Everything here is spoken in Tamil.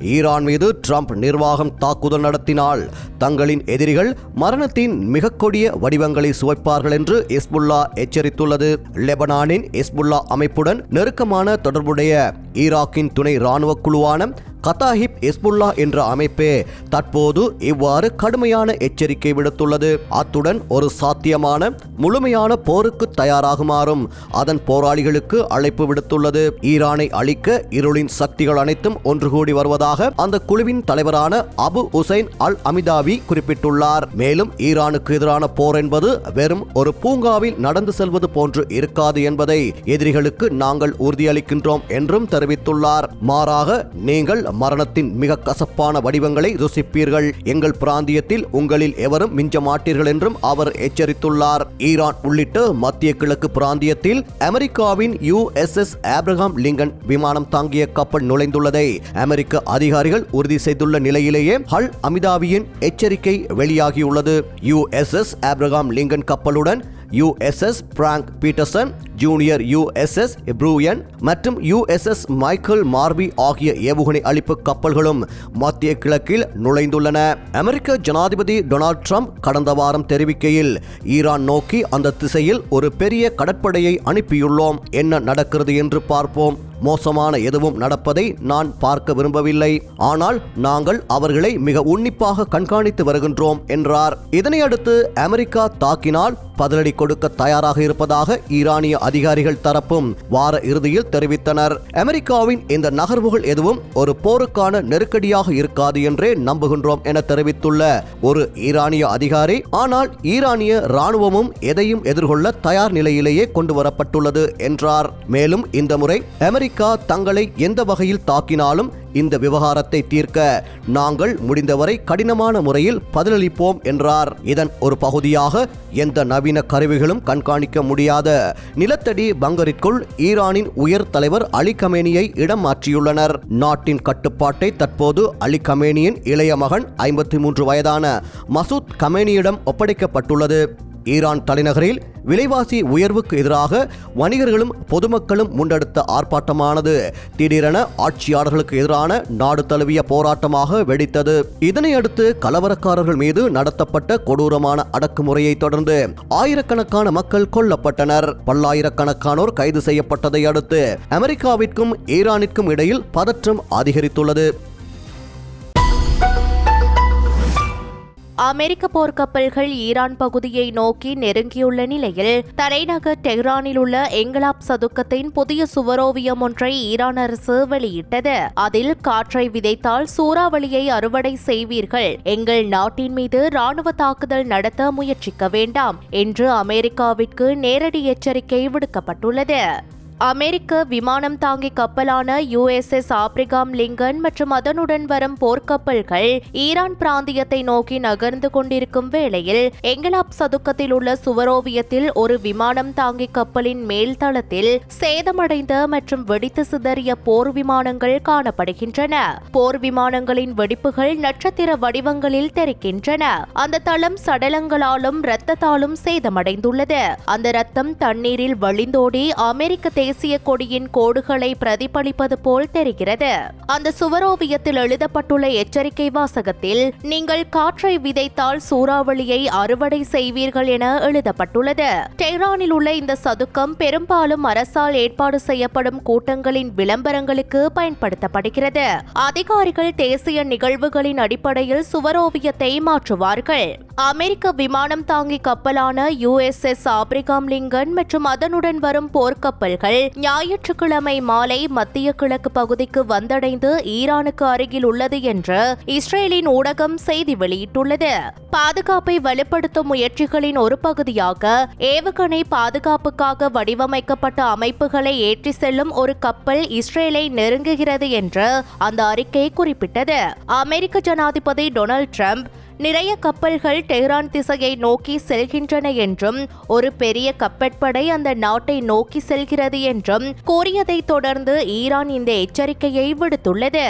ஈரான் மீது ட்ரம்ப் நிர்வாகம் தாக்குதல் நடத்தினால் தங்களின் எதிரிகள் மரணத்தின் மிக கொடிய வடிவங்களை சுவைப்பார்கள் என்று இஸ்புல்லா எச்சரித்துள்ளது. லெபனானின் இஸ்புல்லா அமைப்புடன் நெருக்கமான தொடர்புடைய ஈராக்கின் துணை ராணுவ குழுவான கதாஹிப் எஸ்புல்லா என்ற அமைப்பே தற்போது இவ்வாறு கடுமையான எச்சரிக்கை விடுத்துள்ளது. அத்துடன் ஒரு சாத்தியமான முழுமையான போருக்கு தயாராகுமாறும் அதன் போராளிகளுக்கு அழைப்பு விடுத்துள்ளது. ஈரானை அழிக்க இருளின் சக்திகள் அனைத்தும் ஒன்று கூடி வருவதாக அந்த குழுவின் தலைவரான அபு உசைன் அல் அமிதாவி குறிப்பிட்டுள்ளார். மேலும் ஈரானுக்கு எதிரான போர் என்பது வெறும் ஒரு பூங்காவில் நடந்து செல்வது போன்று இருக்காது என்பதை எதிரிகளுக்கு நாங்கள் உறுதியளிக்கின்றோம் என்றும் தெரிவித்துள்ளார். மாறாக நீங்கள் மரணத்தின் மிக கசப்பான வடிவங்களை ருசிப்பீர்கள். எங்கள் பிராந்தியத்தில் உங்களில் எவரும் மிஞ்ச மாட்டீர்கள் என்றும் அவர் எச்சரித்துள்ளார். ஈரான் உள்ளிட்ட மத்திய கிழக்கு பிராந்தியத்தில் அமெரிக்காவின் யுஎஸ்எஸ் ஆப்ரஹாம் லிங்கன் விமானம் தாங்கிய கப்பல் நுழைந்துள்ளதை அமெரிக்க அதிகாரிகள் உறுதி செய்துள்ள நிலையிலேயே ஹல் அமிதாவியின் எச்சரிக்கை வெளியாகியுள்ளது. USS Abraham Lincoln கப்பலுடன் USS Frank Petersen Junior USS ப்ரூயன் மற்றும் யுஎஸ்எஸ் மைக்கேல் மார்பி ஆகிய ஏவுகணை அளிப்பு கப்பல்களும் மத்திய கிழக்கில் நுழைந்துள்ளன. அமெரிக்க ஜனாதிபதி டொனால்ட் ட்ரம்ப் கடந்த வாரம் தெரிவிக்கையில் ஈரான் நோக்கி அந்த திசையில் ஒரு பெரிய கடற்படையை அனுப்பியுள்ளோம். என்ன நடக்கிறது என்று பார்ப்போம். மோசமான எதுவும் நடப்பதை நான் பார்க்க விரும்பவில்லை. ஆனால் நாங்கள் அவர்களை மிக உன்னிப்பாக கண்காணித்து வருகின்றோம் என்றார். இதனையடுத்து அமெரிக்கா தாக்கினால் பதிலடி கொடுக்க தயாராக இருப்பதாக ஈரானிய அதிகாரிகள் தரப்பும் வார இறுதியில் தெரிவித்தனர். அமெரிக்காவின் இந்த நகர்வுகள் எதுவும் ஒரு போருக்கான நெருக்கடியாக இருக்காது என்றே நம்புகின்றோம் என தெரிவித்துள்ள ஒரு ஈரானிய அதிகாரி ஆனால் ஈரானிய ராணுவமும் எதையும் எதிர்கொள்ள தயார் நிலையிலேயே கொண்டு வரப்பட்டுள்ளது என்றார். மேலும் இந்த முறை அமெரிக்கா தங்களை எந்த வகையில் தாக்கினாலும் இந்த விவகாரத்தை தீர்க்க நாங்கள் முடிந்தவரை கடினமான முறையில் பதிலளிப்போம் என்றார். இதன் ஒரு பகுதியாக எந்த நவீன கருவிகளும் கண்காணிக்க முடியாத நிலத்தடி பங்கரிற்குள் ஈரானின் உயர் தலைவர் அலி கமேனியை இடம் மாற்றியுள்ளனர். நாட்டின் கட்டுப்பாட்டை தற்போது அலி கமேனியின் இளைய மகன் ஐம்பத்தி மூன்று வயதான மசூத் கமேனியிடம் ஒப்படைக்கப்பட்டுள்ளது. ஈரான் தலைநகரில் விலைவாசி உயர்வுக்கு எதிராக வணிகர்களும் பொதுமக்களும் முன்னெடுத்த ஆர்ப்பாட்டமானது. திடீரென ஆட்சியாளர்களுக்கு எதிரான நாடு தழுவிய போராட்டமாக வெடித்தது. இதனையடுத்து கலவரக்காரர்கள் மீது நடத்தப்பட்ட கொடூரமான அடக்குமுறையை தொடர்ந்து ஆயிரக்கணக்கான மக்கள் கொல்லப்பட்டனர். பல்லாயிரக்கணக்கானோர் கைது செய்யப்பட்டதை அடுத்து அமெரிக்காவிற்கும் ஈரானிற்கும் இடையில் பதற்றம் அதிகரித்துள்ளது. அமெரிக்க போர்க்கப்பல்கள் ஈரான் பகுதியை நோக்கி நெருங்கியுள்ள நிலையில் தலைநகர் டெஹ்ரானில் உள்ள எங்கலாப் சதுக்கத்தின் புதிய சுவரோவியம் ஒன்றை ஈரான் அரசு வெளியிட்டது. அதில் காற்றை விதைத்தால் சூறாவளியை அறுவடை செய்வீர்கள். எங்கள் நாட்டின் மீது ராணுவ தாக்குதல் நடத்த முயற்சிக்க வேண்டாம் என்று அமெரிக்காவிற்கு நேரடி எச்சரிக்கை விடுக்கப்பட்டுள்ளது. அமெரிக்க விமானம் தாங்கி கப்பலான யுஎஸ்எஸ் ஆப்ரிகாம் லிங்கன் மற்றும் அதனுடன் வரும் போர்க்கப்பல்கள் ஈரான் பிராந்தியத்தை நோக்கி நகர்ந்து கொண்டிருக்கும் வேளையில் எங்கலாப் சதுக்கத்தில் உள்ள சுவரோவியத்தில் ஒரு விமானம் தாங்கி கப்பலின் மேல் தளத்தில் சேதமடைந்த மற்றும் வெடித்து சிதறிய போர் விமானங்கள் காணப்படுகின்றன. போர் விமானங்களின் வெடிப்புகள் நட்சத்திர வடிவங்களில் தெரிக்கின்றன அந்த தளம் சடலங்களாலும் இரத்தத்தாலும் சேதமடைந்துள்ளது. அந்த ரத்தம் தண்ணீரில் வழிந்தோடி அமெரிக்க தேசிய கொடியின் கோடுகளை பிரதிபலிப்பது போல் தெரிகிறது. அந்த சுவரோவியத்தில் எழுதப்பட்டுள்ள எச்சரிக்கை வாசகத்தில் நீங்கள் காற்றை விதைத்தால் சூறாவளியை அறுவடை செய்வீர்கள் என எழுதப்பட்டுள்ளது. டெஹ்ரானில் உள்ள இந்த சதுக்கம் பெரும்பாலும் அரசால் ஏற்பாடு செய்யப்படும் கூட்டங்களின் விளம்பரங்களுக்கு பயன்படுத்தப்படுகிறது. அதிகாரிகள் தேசிய நிகழ்வுகளின் அடிப்படையில் சுவரோவியத்தை மாற்றுவார்கள். அமெரிக்க விமானம் தாங்கி கப்பலான யுஎஸ்எஸ் ஆப்ரிகாம் லிங்கன் மற்றும் அதனுடன் வரும் போர்க்கப்பல்கள் ஞாயிற்றுக்கிழமை மாலை மத்திய கிழக்கு பகுதிக்கு வந்தடைந்து ஈரானுக்கு அருகில் உள்ளது என்று இஸ்ரேலின் ஊடகம் செய்தி வெளியிட்டுள்ளது. பாதுகாப்பை வலுப்படுத்தும் முயற்சிகளின் ஒரு பகுதியாக ஏவுகணை பாதுகாப்புக்காக வடிவமைக்கப்பட்ட அமைப்புகளை ஏற்றி செல்லும் ஒரு கப்பல் இஸ்ரேலை நெருங்குகிறது என்று அந்த அறிக்கை குறிப்பிட்டது. அமெரிக்க ஜனாதிபதி டொனால்ட் ட்ரம்ப் நிறைய கப்பல்கள் டெஹ்ரான் திசையை நோக்கி செல்கின்றன என்றும் ஒரு பெரிய கப்பற்படை அந்த நாட்டை நோக்கி செல்கிறது என்றும் கூறியதைத் தொடர்ந்து ஈரான் இந்த எச்சரிக்கையை விடுத்துள்ளது.